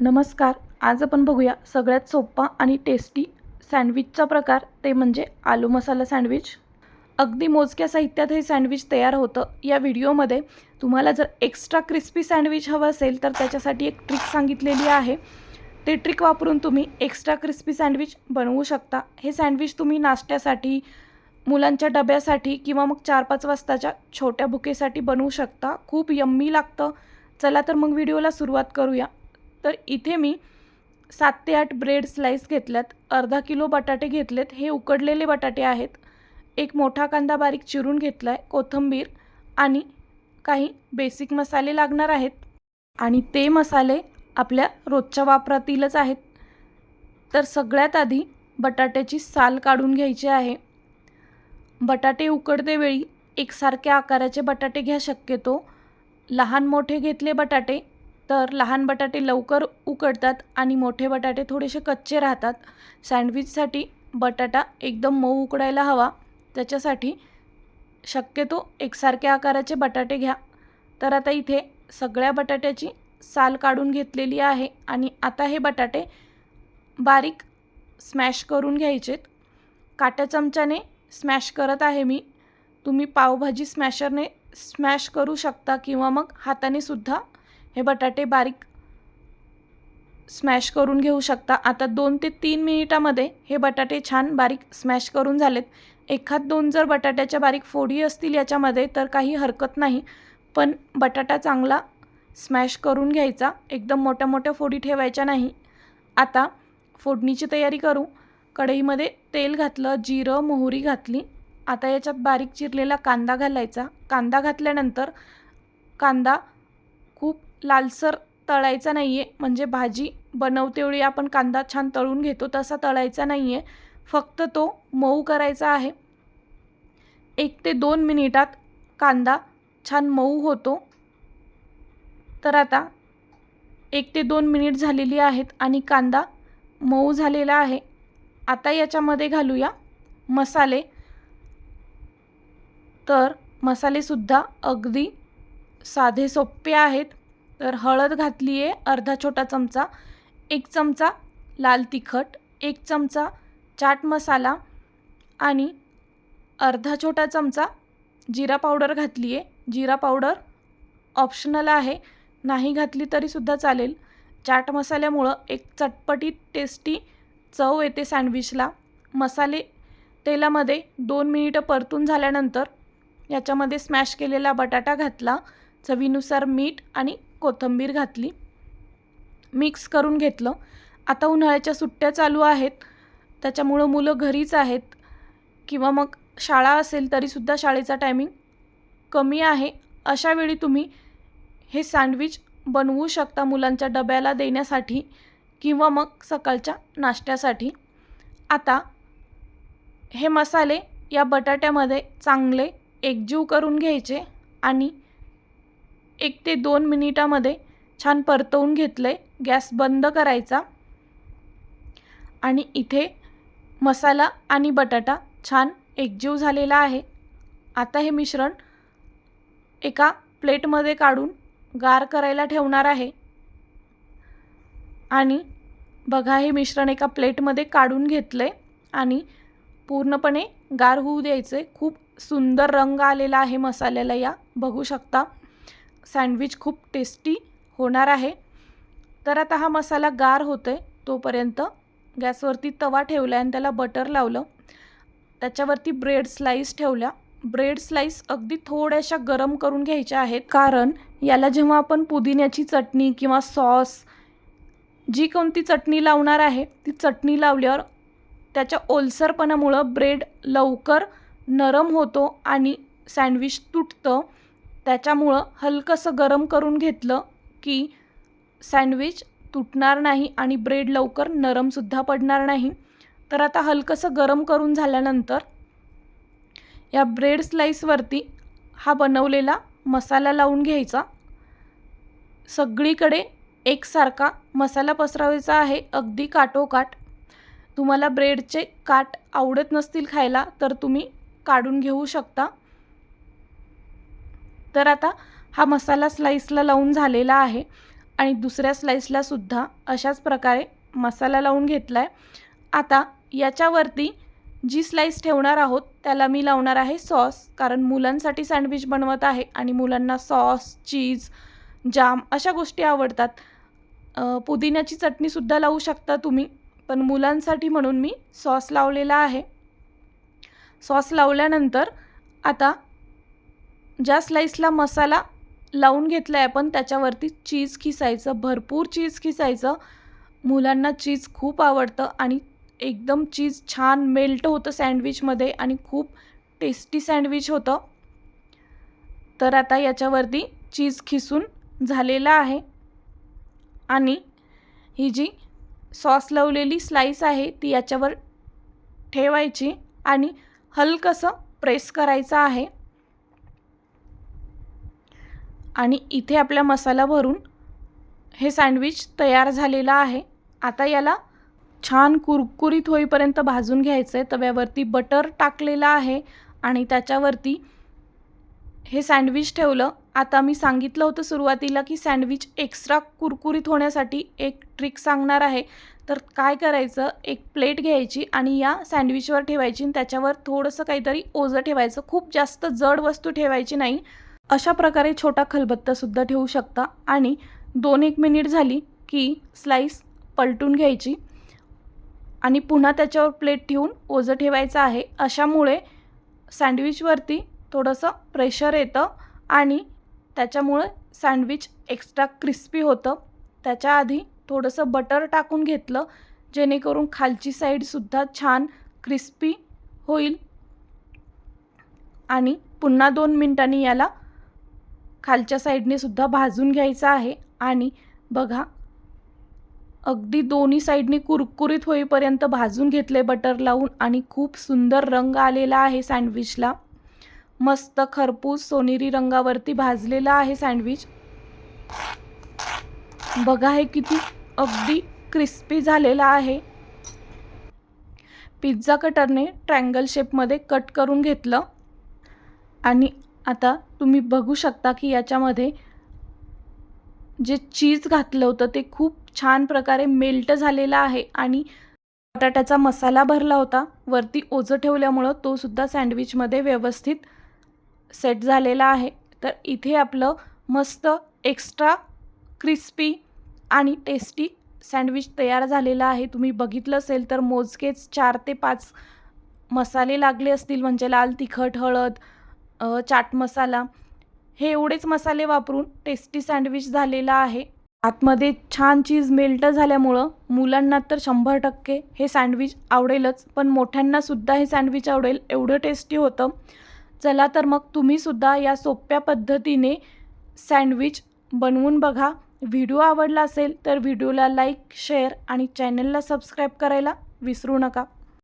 नमस्कार. आज आपण बघूया सगळ्यात सोपा आणि टेस्टी सँडविचचा प्रकार. ते म्हणजे आलू मसाला सँडविच. अगदी मोजक्या साहित्यात हे सँडविच तयार होतं. या व्हिडिओमध्ये तुम्हाला जर एक्स्ट्रा क्रिस्पी सँडविच हवं असेल तर त्याच्यासाठी एक ट्रिक सांगितलेली आहे. ते ट्रिक वापरून तुम्ही एक्स्ट्रा क्रिस्पी सँडविच बनवू शकता. हे सँडविच तुम्ही नाश्त्यासाठी मुलांच्या डब्यासाठी किंवा मग चार पाच वाजताच्या छोट्या बुकेसाठी बनवू शकता. खूप यम्मी लागतं. चला तर मग व्हिडिओला सुरुवात करूया. तर इथे मी सात ते आठ ब्रेड स्लाईस घेतल्यात. अर्धा किलो बटाटे घेतलेत. हे उकडलेले बटाटे आहेत. एक मोठा कांदा बारीक चिरून घेतला आहे कोथिंबीर आणि काही बेसिक मसाले लागणार आहेत. आणि ते मसाले आपल्या रोजच्या वापरातीलच आहेत. तर सगळ्यात आधी बटाट्याची साल काढून घ्यायची आहे. बटाटे उकडतेवेळी एकसारख्या आकाराचे बटाटे घ्या शक्यतो. लहान मोठे घेतले बटाटे तर लहान बटाटे लवकर उकडतात आणि मोठे बटाटे थोडेसे कच्चे राहतात. सँडविचसाठी बटाटा एकदम मऊ उकडायला हवा. त्याच्यासाठी शक्यतो एकसारख्या आकाराचे बटाटे घ्या. तर आता इथे सगळ्या बटाट्याची साल काढून घेतलेली आहे आणि आता हे बटाटे बारीक स्मॅश करून घ्यायचेत. काट्या चमच्याने स्मॅश करत आहे मी. तुम्ही पावभाजी स्मॅशरने स्मॅश करू शकता किंवा मग हाताने सुद्धा हे बटाटे बारीक स्मॅश करून घेऊ शकता. आता दोन ते तीन मिनिटामध्ये हे बटाटे छान बारीक स्मॅश करून झालेत. एखाद दोन जर बटाट्याच्या बारीक फोडी असतील याच्यामध्ये तर काही हरकत नाही. पण बटाटा चांगला स्मॅश करून घ्यायचा. एकदम मोठ्या मोठ्या फोडी ठेवायच्या नाही. आता फोडणीची तयारी करू. कढईमध्ये तेल घातलं जिरं मोहरी घातली. आता याच्यात बारीक चिरलेला कांदा घालायचा. कांदा घातल्यानंतर कांदा लालसर तळायचा नाही आहे म्हणजे भाजी बनवतेवेळी आपण कांदा छान तळून घेतो तसा तळायचा नाही आहे फक्त तो मऊ करायचा आहे. एक ते दोन मिनिटात कांदा छान मऊ होतो. तर आता एक ते दोन मिनिट झालेली आहेत आणि कांदा मऊ झालेला आहे. आता याच्यामध्ये घालूया मसाले. तर मसालेसुद्धा अगदी साधे सोपे आहेत. तर हळद घातली आहे अर्धा छोटा चमचा एक चमचा लाल तिखट एक चमचा चाट मसाला आणि अर्धा छोटा चमचा जिरा पावडर घातली आहे जिरा पावडर ऑप्शनल आहे. नाही घातली तरीसुद्धा चालेल. चाट मसाल्यामुळं एक चटपटीत टेस्टी चव येते सँडविचला. मसाले तेलामध्ये दोन मिनिटं परतून झाल्यानंतर याच्यामध्ये स्मॅश केलेला बटाटा घातला. चवीनुसार मीठ आणि कोथिंबीर घातली. मिक्स करून घेतलं. आता उन्हाळ्याच्या सुट्ट्या चालू आहेत. त्याच्यामुळं मुलं घरीच आहेत. किंवा मग शाळा असेल तरीसुद्धा शाळेचा टायमिंग कमी आहे. अशा वेळी तुम्ही हे सँडविच बनवू शकता मुलांच्या डब्याला देण्यासाठी किंवा मग सकाळच्या नाश्त्यासाठी. आता हे मसाले या बटाट्यामध्ये चांगले एकजीव करून घ्यायचे आणि एक ते दोन मिनिटामध्ये छान परतवून घेतलं आहे गॅस बंद करायचा. आणि इथे मसाला आणि बटाटा छान एकजीव झालेला आहे. आता हे मिश्रण एका प्लेटमध्ये काढून गार करायला ठेवणार आहे. आणि बघा हे मिश्रण एका प्लेटमध्ये काढून घेतलं आहे आणि पूर्णपणे गार होऊ द्यायचं आहे खूप सुंदर रंग आलेला आहे मसाल्याला या. बघू शकता. सँडविच खूप टेस्टी होणार आहे. तर आता हा मसाला गार होतो आहे तोपर्यंत गॅसवरती तवा ठेवला आणि त्याला बटर लावलं. त्याच्यावरती ब्रेड स्लाईस ठेवल्या. ब्रेड स्लाईस अगदी थोड्याशा गरम करून घ्यायच्या आहेत. कारण याला जेव्हा आपण पुदिन्याची चटणी किंवा सॉस जी कोणती चटणी लावणार आहे ती चटणी लावल्यावर त्याच्या ओलसरपणामुळं ब्रेड लवकर नरम होतो आणि सँडविच तुटतं. त्याच्यामुळं हलकंसं गरम करून घेतलं की सँडविच तुटणार नाही आणि ब्रेड लवकर नरमसुद्धा पडणार नाही. तर आता हलकंसं गरम करून झाल्यानंतर या ब्रेड स्लाईसवरती हा बनवलेला मसाला लावून घ्यायचा. सगळीकडे एकसारखा मसाला पसरवायचा आहे अगदी काटोकाट. तुम्हाला ब्रेडचे काट आवडत नसतील खायला तर तुम्ही काढून घेऊ शकता. तर आता हा मसाला स्लाईसला लावून झालेला आहे. आणि दुसऱ्या स्लाईसला सुद्धा अशाच प्रकारे मसाला लावून घेतला आहे आता याच्यावरती जी स्लाईस ठेवणार आहोत त्याला मी लावणार आहे सॉस कारण मुलांसाठी सँडविच बनवत आहे आणि मुलांना सॉस चीज जाम अशा गोष्टी आवडतात. पुदिन्याची चटणीसुद्धा लावू शकता तुम्ही पण मुलांसाठी म्हणून मी सॉस लावलेला आहे. सॉस लावल्यानंतर आता ज्या स्लाईसला मसाला लावून घेतला आहे आपण त्याच्यावरती चीज खिसायचं भरपूर चीज खिसायचं. मुलांना चीज खूप आवडतं आणि एकदम चीज छान मेल्ट होतं सँडविचमध्ये आणि खूप टेस्टी सँडविच होतं. तर आता याच्यावरती चीज खिसून झालेला आहे. आणि ही जी सॉस लावलेली स्लाईस आहे ती याच्यावर ठेवायची आणि हलकंसं प्रेस करायचं आहे. आणि इथे आपला मसाला भरून हे सँडविच तयार झालेलं आहे. आता याला छान कुरकुरीत होईपर्यंत भाजून घ्यायचं आहे तव्यावरती बटर टाकलेलं आहे आणि त्याच्यावरती हे सँडविच ठेवलं. आता मी सांगितलं होतं सुरुवातीला की सँडविच एक्स्ट्रा कुरकुरीत होण्यासाठी एक ट्रिक सांगणार आहे. तर काय करायचं? एक प्लेट घ्यायची आणि या सँडविचवर ठेवायची आणि त्याच्यावर थोडंसं काहीतरी ओझं ठेवायचं. खूप जास्त जड वस्तू ठेवायची नाही. अशा प्रकारे छोटा खलबत्तासुद्धा ठेवू शकता. आणि दोन एक मिनिट झाली की स्लाईस पलटून घ्यायची. आणि पुन्हा त्याच्यावर प्लेट ठेवून ओझं ठेवायचं आहे. अशामुळे सँडविचवरती थोडंसं प्रेशर येतं आणि त्याच्यामुळे सँडविच एक्स्ट्रा क्रिस्पी होतं. त्याच्या आधी थोडंसं बटर टाकून घेतलं जेणेकरून खालची साईडसुद्धा छान क्रिस्पी होईल. आणि पुन्हा दोन मिनटांनी याला खालच्या साईडने सुद्धा भाजून घ्यायचं आहे. आणि बघा अगदी दोन्ही साईडने कुरकुरीत होईपर्यंत भाजून घेतले बटर लावून. आणि खूप सुंदर रंग आलेला आहे सँडविचला. मस्त खरपूस सोनेरी रंगावरती भाजलेला आहे सँडविच. बघा हे किती अगदी क्रिस्पी झालेला आहे. पिझ्झा कटरने ट्रँगल शेपमध्ये कट करून घेतलं. आणि आता तुम्ही बघू शकता की याच्यामध्ये जे चीज घातलं होतं ते खूप छान प्रकारे मेल्ट झालेलं आहे आणि बटाट्याचा मसाला भरला होता. वरती ओझं ठेवल्यामुळं तो सुद्धा सँडविचमध्ये व्यवस्थित सेट झालेला आहे. तर इथे आपलं मस्त एक्स्ट्रा क्रिस्पी आणि टेस्टी सँडविच तयार झालेलं आहे. तुम्ही बघितलं असेल तर मोजकेच चार ते पाच मसाले लागले असतील. म्हणजे लाल तिखट हळद चाट मसाला. हे एवढेच मसाले वापरून टेस्टी सँडविच झालेला आहे. आतमध्ये छान चीज मेल्ट झाल्यामुळं मुलांना तर शंभर टक्के हे सँडविच आवडेलच पण मोठ्यांनासुद्धा हे सँडविच आवडेल एवढं टेस्टी होतं. चला तर मग तुम्हीसुद्धा या सोप्या पद्धतीने सँडविच बनवून बघा. व्हिडिओ आवडला असेल तर व्हिडिओला लाईक शेअर आणि चॅनलला सबस्क्राईब करायला विसरू नका.